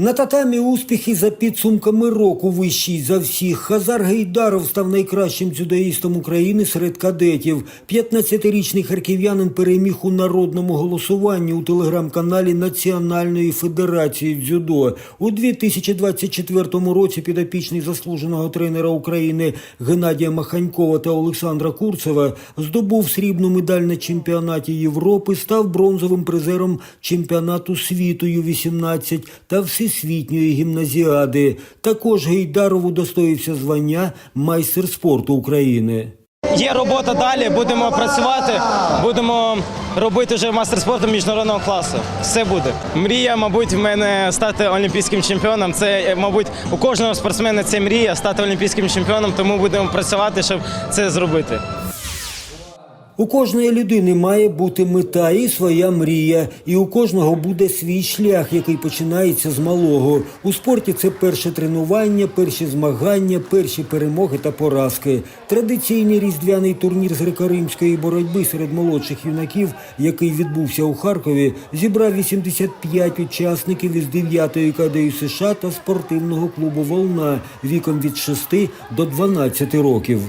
На татамі успіхи за підсумками року вищий за всіх. Хазар Гейдаров став найкращим дзюдоїстом України серед кадетів. 15-річний харків'янин переміг у народному голосуванні у телеграм-каналі Національної федерації дзюдо. У 2024 році підопічний заслуженого тренера України Геннадія Маханькова та Олександра Курцева здобув срібну медаль на чемпіонаті Європи, став бронзовим призером чемпіонату світу Ю-18 та всесвітньої гімназіади. Також Гейдарову достоївся звання майстер спорту України. Є робота далі, будемо працювати, будемо робити вже мастер спорту міжнародного класу. Все буде. Мрія, мабуть, в мене стати олімпійським чемпіоном. Це, мабуть, у кожного спортсмена це мрія стати олімпійським чемпіоном, тому будемо працювати, щоб це зробити. У кожної людини має бути мета і своя мрія, і у кожного буде свій шлях, який починається з малого. У спорті це перше тренування, перші змагання, перші перемоги та поразки. Традиційний різдвяний турнір з греко-римської боротьби серед молодших юнаків, який відбувся у Харкові, зібрав 85 учасників із 9-ї КДЮ США та спортивного клубу Волна віком від 6 до 12 років.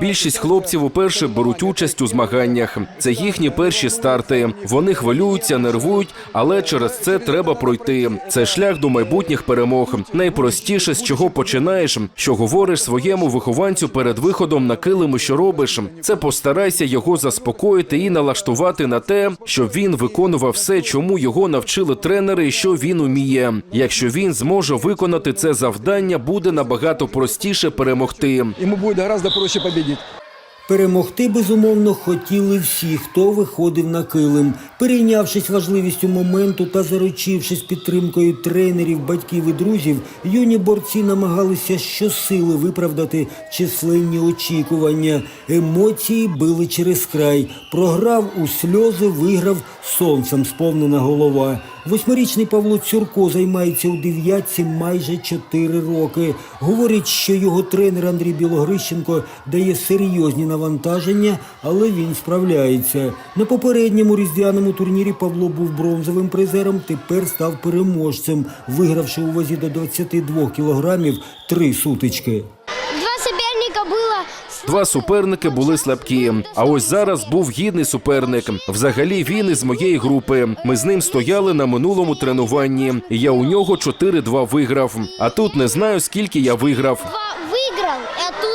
Більшість хлопців уперше беруть участь у змаганнях. Це їхні перші старти. Вони хвилюються, нервують, але через це треба пройти. Це шлях до майбутніх перемог. Найпростіше, з чого починаєш, що говориш своєму вихованцю перед виходом на килиму, що робиш. Це постарайся його заспокоїти і налаштувати на те, щоб він виконував все, чому його навчили тренери, і що він уміє. Якщо він зможе виконати це завдання, буде набагато простіше перемогти. Ему будет гораздо проще победить. Перемогти безумовно хотіли всі, хто виходив на килим. Перейнявшись важливістю моменту та заручившись підтримкою тренерів, батьків і друзів, юні борці намагалися щосили виправдати численні очікування. Емоції били через край. Програв у сльози, виграв сонцем сповнена голова. Восьмирічний Павло Цюрко займається у дев'ятці майже чотири роки. Говорить, що його тренер Андрій Білогрищенко дає серйозні навантаження, але він справляється. На попередньому різдвяному турнірі Павло був бронзовим призером, тепер став переможцем, вигравши у вазі до 22 кілограмів три сутички. Два. Два суперники були слабкі. А ось зараз був гідний суперник. Взагалі він із моєї групи. Ми з ним стояли на минулому тренуванні. і Я у нього 4-2 виграв. А тут не знаю, скільки я виграв. Два выиграл, а тут...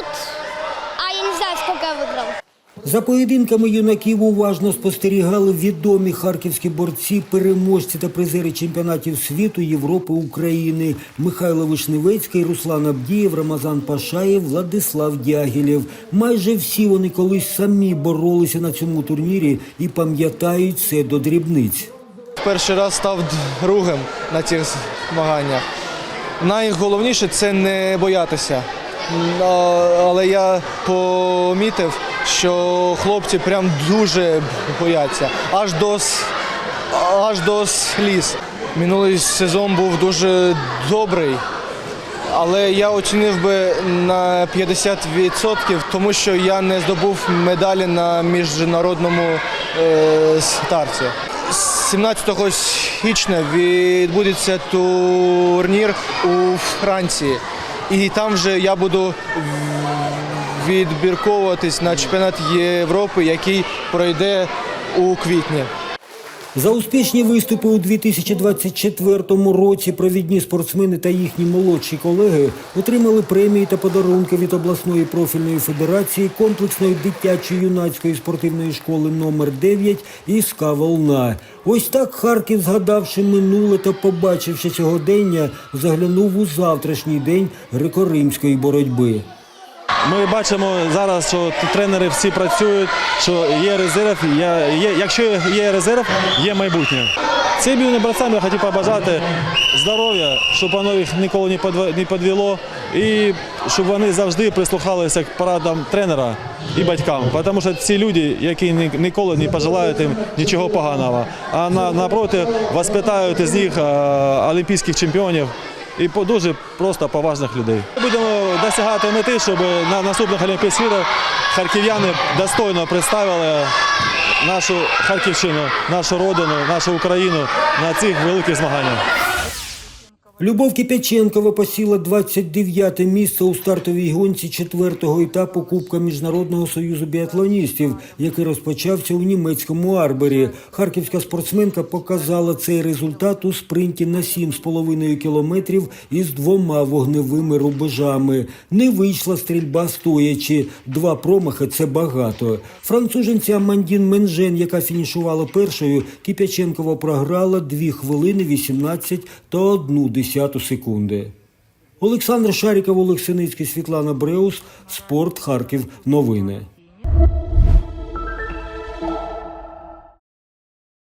За поєдинками юнаків уважно спостерігали відомі харківські борці, переможці та призери чемпіонатів світу, Європи, України Михайло Вишневецький, Руслан Абдієв, Рамазан Пашаєв, Владислав Дягілєв. Майже всі вони колись самі боролися на цьому турнірі і пам'ятають це до дрібниць. перший раз став другим на цих змаганнях. Найголовніше це не боятися. А- Але я помітив, що хлопці прям дуже бояться, аж до, аж до сліз. Минулий сезон був дуже добрий, але я оцінив би на 50%, тому що я не здобув медалі на міжнародному е, старті. 17 січня відбудеться турнір у Франції, і там вже я буду відбірковуватись на чемпіонат Європи, який пройде у квітні. За успішні виступи у 2024 році провідні спортсмени та їхні молодші колеги отримали премії та подарунки від обласної профільної федерації комплексної дитячої юнацької спортивної школи номер 9 і СКА Волна. Ось так Харків, згадавши минуле та побачивши сьогодення, заглянув у завтрашній день греко-римської боротьби. Ми бачимо зараз, що тренери всі працюють, що є резерв. Є, якщо є резерв, є майбутнє. Цим юним борцям я хотів побажати здоров'я, щоб воно їх ніколи не підвело, і щоб вони завжди прислухалися к порадам тренера і батькам. Тому що ці люди, які ніколи не пожелають їм нічого поганого, а на, напроти воспитають із них олімпійських чемпіонів і дуже просто поважних людей. Будемо досягати мети, щоб на наступних Олімпійських іграх харків'яни достойно представили нашу Харківщину, нашу родину, нашу Україну на цих великих змаганнях. Любов Кипяченкова посіла 29 місце у стартовій гонці четвертого етапу Кубка Міжнародного союзу біатлоністів, який розпочався у німецькому Арбері. Харківська спортсменка показала цей результат у спринті на 7,5 кілометрів із двома вогневими рубежами. Не вийшла стрільба стоячи. Два промахи це багато. Француженця Амандін Менжен, яка фінішувала першою, Кипяченкова програла 2 хвилини 18 та 1 десяту секунди. Олександр Шаріков, Олег Синицький, Світлана Бреус, Спорт, Харків. Новини.